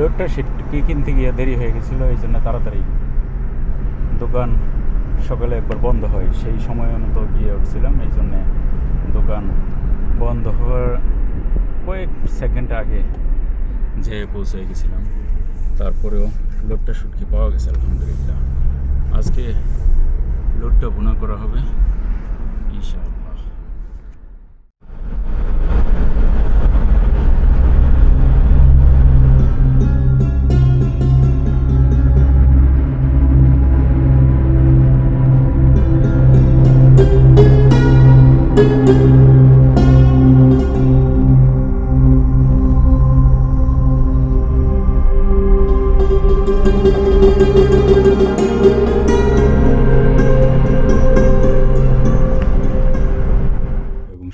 লোডটা সেটকি কিনতে গিয়ে দেরি হয়ে গেছিল, এই জন্য তাড়াতাড়ি দোকান সকালে একবার বন্ধ হয়। সেই সময় মতো গিয়ে উঠছিলাম, এই জন্যে দোকান বন্ধ হওয়ার কয়েক সেকেন্ড আগে যে পৌঁছে গেছিলাম। তারপরেও লোডটা শুটকি পাওয়া গেছে, আলহামদুলিল্লাহ। আজকে লোডটা বোনা করা হবে, ইনশাআল্লাহ।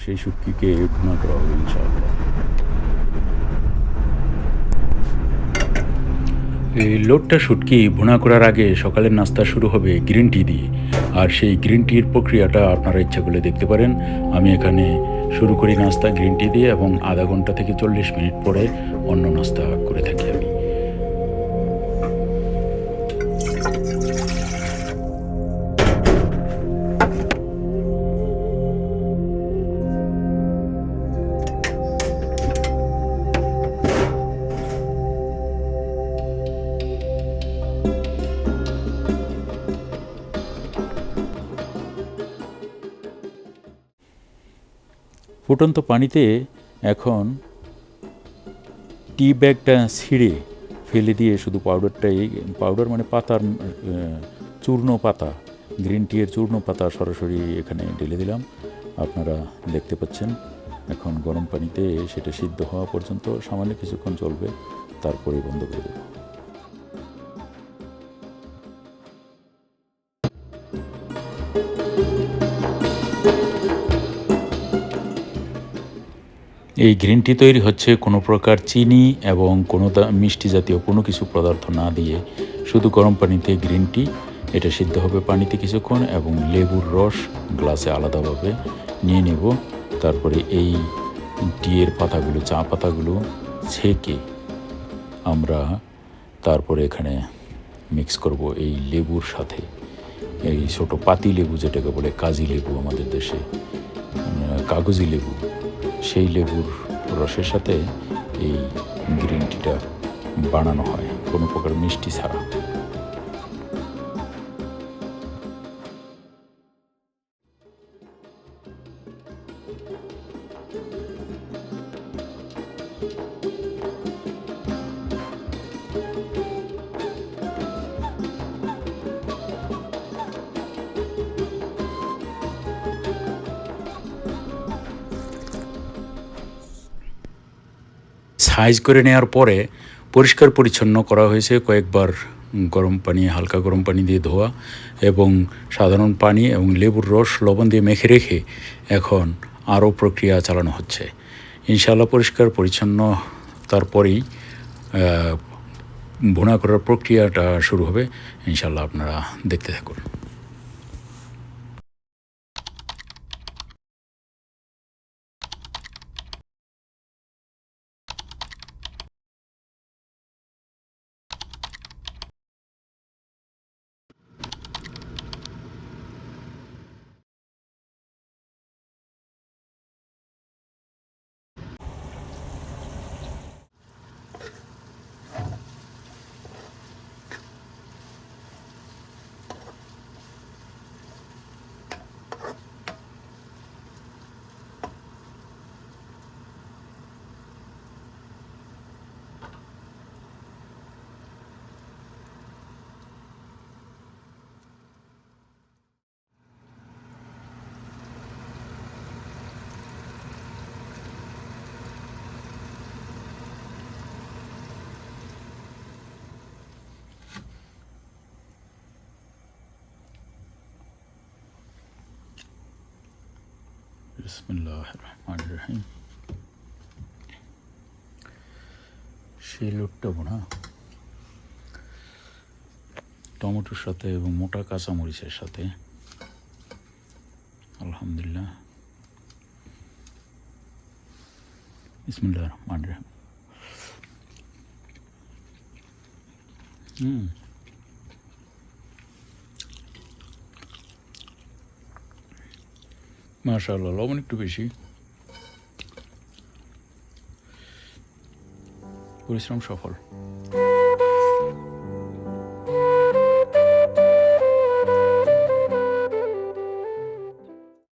সেই শুটকিকে ভুনা করা হবে, ইনশাআল্লাহ। এই লোডটা শুটকি ভুনা করার আগে সকালের নাস্তা শুরু হবে গ্রিন টি দিয়ে। আর সেই গ্রিন টির প্রক্রিয়াটা আপনারা ইচ্ছা করলে দেখতে পারেন। আমি এখানে শুরু করি নাস্তা গ্রিন টি দিয়ে এবং আধা ঘণ্টা থেকে চল্লিশ মিনিট পরে অন্য নাস্তা করে থাকি। ফুটন্ত পানিতে এখন টি ব্যাগটা ছিঁড়ে ফেলে দিয়ে শুধু পাউডারটাই পাউডার মানে পাতার চূর্ণ পাতা গ্রিন টিয়ের চূর্ণ পাতা সরাসরি এখানে ঢেলে দিলাম। আপনারা দেখতে পাচ্ছেন, এখন গরম পানিতে সেটা সিদ্ধ হওয়া পর্যন্ত সামান্য কিছুক্ষণ চলবে, তারপরে বন্ধ করে দেবো। এই গ্রিন টি তৈরি হচ্ছে কোনো প্রকার চিনি এবং কোনো মিষ্টি জাতীয় কোনো কিছু পদার্থ না দিয়ে। শুধু গরম পানিতে গ্রিন টি এটা সিদ্ধ হবে পানিতে কিছুক্ষণ এবং লেবুর রস গ্লাসে আলাদাভাবে নিয়ে নেব। তারপরে এই টিয়ের পাতাগুলো, চা পাতাগুলো ছেঁকে আমরা তারপরে এখানে মিক্স করব এই লেবুর সাথে। এই ছোট পাতি লেবু যেটাকে বলে কাজি লেবু আমাদের দেশে কাগজি লেবু। সেই লেবুর রসের সাথে এই গ্রিন টিটা বানানো হয়। কোনো প্রকার মিষ্টি ছাড়া। সাইজ করে নেওয়ার পরে পরিষ্কার পরিচ্ছন্ন করা হয়েছে। কয়েকবার গরম পানি, হালকা গরম পানি দিয়ে ধোয়া এবং সাধারণ পানি এবং লেবুর রস, লবণ দিয়ে মেখে রেখে এখন আরও প্রক্রিয়া চালানো হচ্ছে। ইনশাআল্লাহ পরিষ্কার পরিচ্ছন্ন, তারপরেই ভুনা করার প্রক্রিয়াটা শুরু হবে। ইনশাআল্লাহ আপনারা দেখতে থাকুন। সেই লোটটা বোনা টমেটোর সাথে এবং মোটা কাঁচামরিচের সাথে আলহামদুলিল্লাহ বিসমিল্লাহ রহমান রহিম হুম। মাশাআল্লাহ লবণ একটু বেশি। পরিশ্রম সফল।